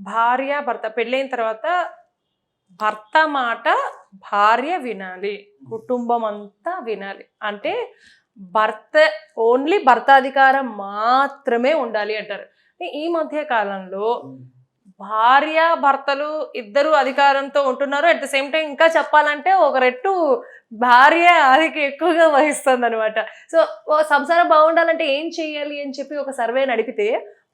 భార్య భర్త పెళ్ళైన తర్వాత భర్త మాట భార్య వినాలి. కుటుంబం అంతా వినాలి. అంటే భర్త ఓన్లీ భర్త అధికారం మాత్రమే ఉండాలి అంటారు. ఈ మధ్య కాలంలో భార్య భర్తలు ఇద్దరు అధికారంతో ఉంటున్నారు. అట్ ద సేమ్ టైం ఇంకా చెప్పాలంటే ఒక రెట్టు భార్య అదికి ఎక్కువగా వహిస్తుంది అనమాట సో సంసారం బాగుండాలంటే ఏం చేయాలి అని చెప్పి ఒక సర్వే నడిపితే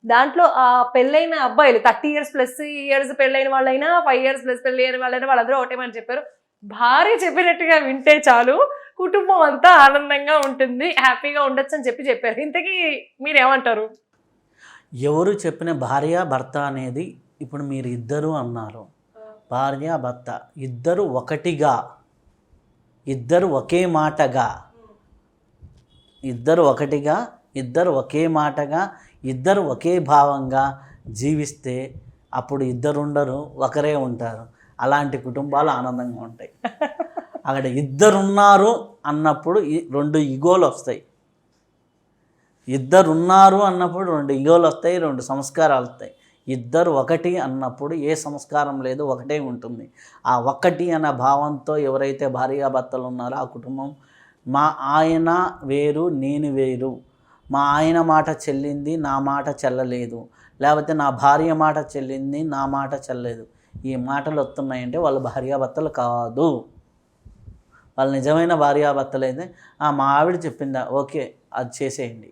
దాంట్లో ఆ పెళ్ళైన అబ్బాయిలు థర్టీ ఇయర్స్ ప్లస్ ఇయర్స్ పెళ్ళైన వాళ్ళైనా ఫైవ్ ఇయర్స్ ప్లస్ పెళ్ళైన వాళ్ళైనా వాళ్ళందరూ ఒకటేమని చెప్పారు. భార్య చెప్పినట్టుగా వింటే చాలు కుటుంబం అంతా ఆనందంగా ఉంటుంది హ్యాపీగా ఉండొచ్చు అని చెప్పి చెప్పారు. ఇంతకీ మీరేమంటారు? ఎవరు చెప్పిన భార్య భర్త అనేది ఇప్పుడు మీరు ఇద్దరు అన్నారు. భార్య భర్త ఇద్దరు ఒకటిగా ఇద్దరు ఒకే మాటగా. ఇద్దరు ఒకటిగా ఇద్దరు ఒకే మాటగా ఇద్దరు ఒకే భావంగా జీవిస్తే అప్పుడు ఇద్దరు ఉండరు ఒకరే ఉంటారు. అలాంటి కుటుంబాలు ఆనందంగా ఉంటాయి. అక్కడ ఇద్దరున్నారు అన్నప్పుడు రెండు ఇగోలు వస్తాయి. ఇద్దరు ఉన్నారు అన్నప్పుడు రెండు ఇగోలు వస్తాయి రెండు సంస్కారాలు వస్తాయి. ఇద్దరు ఒకటి అన్నప్పుడు ఏ సంస్కారం లేదు ఒకటే ఉంటుంది. ఆ ఒక్కటి అన్న భావంతో ఎవరైతే భార్యాభర్తలు ఉన్నారో ఆ కుటుంబం మా ఆయన వేరు నేను వేరు. మా ఆయన మాట చెల్లింది నా మాట చెల్లలేదు. లేకపోతే నా భార్య మాట చెల్లింది నా మాట చెల్లలేదు. ఈ మాటలు వస్తున్నాయంటే వాళ్ళ భార్యాభర్తలు కాదు. వాళ్ళు నిజమైన భార్యాభర్తలు అయితే "ఆ, మా ఆవిడ చెప్పిందా? ఓకే అది చేసేయండి.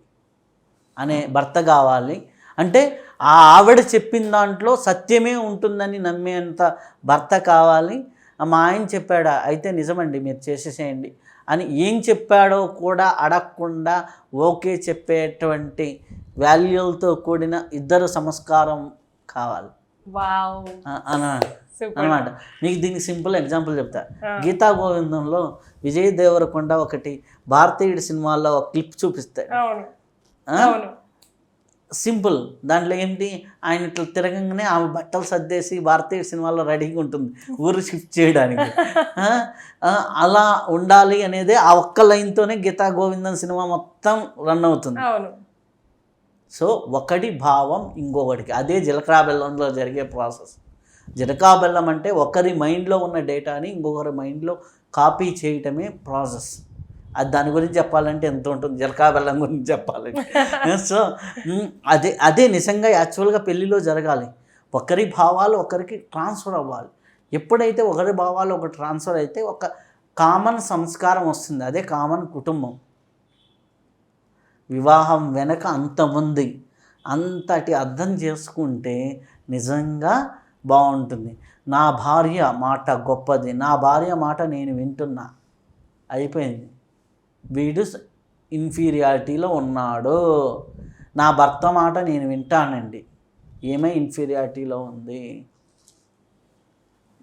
అనే భర్త కావాలి. అంటే ఆ ఆవిడ చెప్పిన దాంట్లో సత్యమే ఉంటుందని నమ్మేంత భర్త కావాలి. "ఆ, మా ఆయన చెప్పాడా అయితే నిజమండి మీరు చేసేసేయండి అని ఏం చెప్పాడో కూడా అడగకుండా ఓకే చెప్పేటువంటి వాల్యూలతో కూడిన ఇద్దరు సంస్కారం కావాలి. అనమాట మీకు దీనికి సింపుల్ ఎగ్జాంపుల్ చెప్తా. గీతా గోవిందంలో విజయ్ దేవరకొండ ఒకటి భారతీయుడి సినిమాల్లో ఒక క్లిప్ చూపిస్తాడు. సింపుల్. దాంట్లో ఏంటి? ఆయన ఇట్లా తిరగంగానే ఆమె బట్టలు సర్దేసి భారతీయ సినిమాలో రెడీగా ఉంటుంది. ఊరు షిఫ్ట్ చేయడానికి. అలా ఉండాలి అనేది ఆ ఒక్క లైన్తోనే గీతా గోవిందం సినిమా మొత్తం రన్ అవుతుంది. సో ఒకటి భావం ఇంకొకటికి. అదే జీలకర్ర బెల్లంలో జరిగే ప్రాసెస్. జీలకర్ర బెల్లం అంటే ఒకరి మైండ్లో ఉన్న డేటాని ఇంకొకరి మైండ్లో కాపీ చేయటమే ప్రాసెస్. అది దాని గురించి చెప్పాలంటే ఎంత ఉంటుంది? జీలకర్ర బెల్లం గురించి చెప్పాలంటే. సో అదే అదే నిజంగా యాక్చువల్గా పెళ్ళిలో జరగాలి. ఒకరి భావాలు ఒకరికి ట్రాన్స్ఫర్ అవ్వాలి. ఎప్పుడైతే ఒకరి భావాలు ఒక ట్రాన్స్ఫర్ అయితే ఒక కామన్ సంస్కారం వస్తుంది. అదే కామన్ కుటుంబం. వివాహం వెనక అంత ఉంది. అంతటి అర్థం చేసుకుంటే నిజంగా బాగుంటుంది. నా భార్య మాట గొప్పది. నా భార్య మాట నేను వింటున్నా. అయిపోయింది. వీడు ఇన్ఫీరియారిటీలో ఉన్నాడు. నా భర్త మాట నేను వింటానండి. ఏమై ఇన్ఫీరియారిటీలో ఉంది?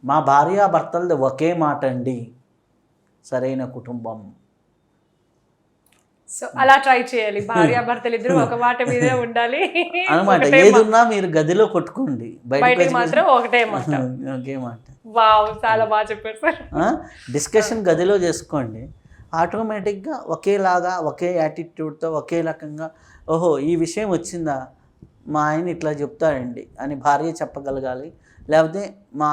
మా భార్య భర్తలది ఒకే మాట అండి సరైన కుటుంబం. సో అలా ట్రై చేయాలి. భార్య భర్తలు ఇద్దరు ఒక మాట మీదే ఉండాలి. అనమాట ఏదున్నా మీరు గదిలో కొట్టుకోండి. బయటకు వచ్చి- మాత్రం ఒకటే మాట. ఒకే మాట. వావ్ చాలా బాగా చెప్పారు సార్. డిస్కషన్ గదిలో చేసుకోండి. ఆటోమేటిక్గా ఒకేలాగా ఒకే యాటిట్యూడ్తో ఒకే రకంగా ఓహో ఈ విషయం వచ్చిందా? మా ఆయన ఇట్లా చెప్తాడండి అని భార్య చెప్పగలగాలి. లేకపోతే మా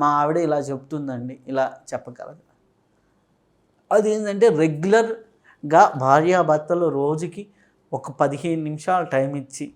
మా ఆవిడ ఇలా చెప్తుందండి ఇలా చెప్పగలగాలి. అది ఏంటంటే రెగ్యులర్గా భార్యాభర్తలు రోజుకి ఒక పదిహేను నిమిషాలు టైం ఇచ్చి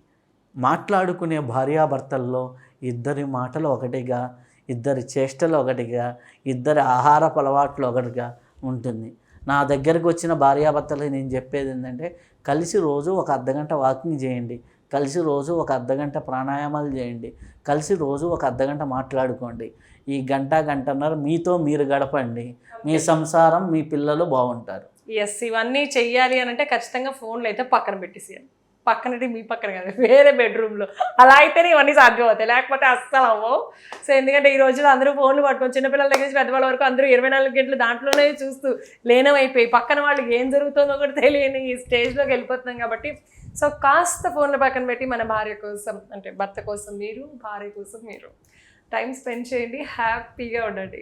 మాట్లాడుకునే భార్యాభర్తల్లో ఇద్దరి మాటలు ఒకటిగా ఇద్దరి చేష్టలు ఒకటిగా ఇద్దరి ఆహారపు అలవాట్లు ఒకటిగా ఉంటుంది. నా దగ్గరకు వచ్చిన భార్యాభర్తలు నేను చెప్పేది ఏంటంటే కలిసి రోజు ఒక అర్ధగంట వాకింగ్ చేయండి. కలిసి రోజు ఒక అర్ధగంట ప్రాణాయామాలు చేయండి. కలిసి రోజు ఒక అర్ధగంట మాట్లాడుకోండి. ఈ గంట గంటన్నర మీతో మీరు గడపండి. మీ సంసారం మీ పిల్లలు బాగుంటారు. ఎస్ ఇవన్నీ చెయ్యాలి అని అంటే ఖచ్చితంగా ఫోన్లు అయితే పక్కన పెట్టేసేయాలి. పక్కనటి మీ పక్కన కదా వేరే బెడ్రూమ్లో అలా అయితేనే ఇవన్నీ సాధ్యం అవుతాయి లేకపోతే అస్సలు అవ్వవు. సో ఎందుకంటే ఈ రోజుల్లో అందరూ ఫోన్లు పట్టుకొని చిన్నపిల్లల దగ్గర నుంచి పెద్దవాళ్ళ వరకు అందరూ ఇరవై నాలుగు గంటలు దాంట్లోనే చూస్తూ లేనమైపోయి పక్కన వాళ్ళకి ఏం జరుగుతుందో కూడా తెలియని ఈ స్టేజ్లోకి వెళ్ళిపోతున్నాం కాబట్టి. సో కాస్త ఫోన్లు పక్కన పెట్టి మన భార్య కోసం అంటే భర్త కోసం మీరు భార్య కోసం మీరు టైం స్పెండ్ చేయండి. హ్యాపీగా ఉండండి.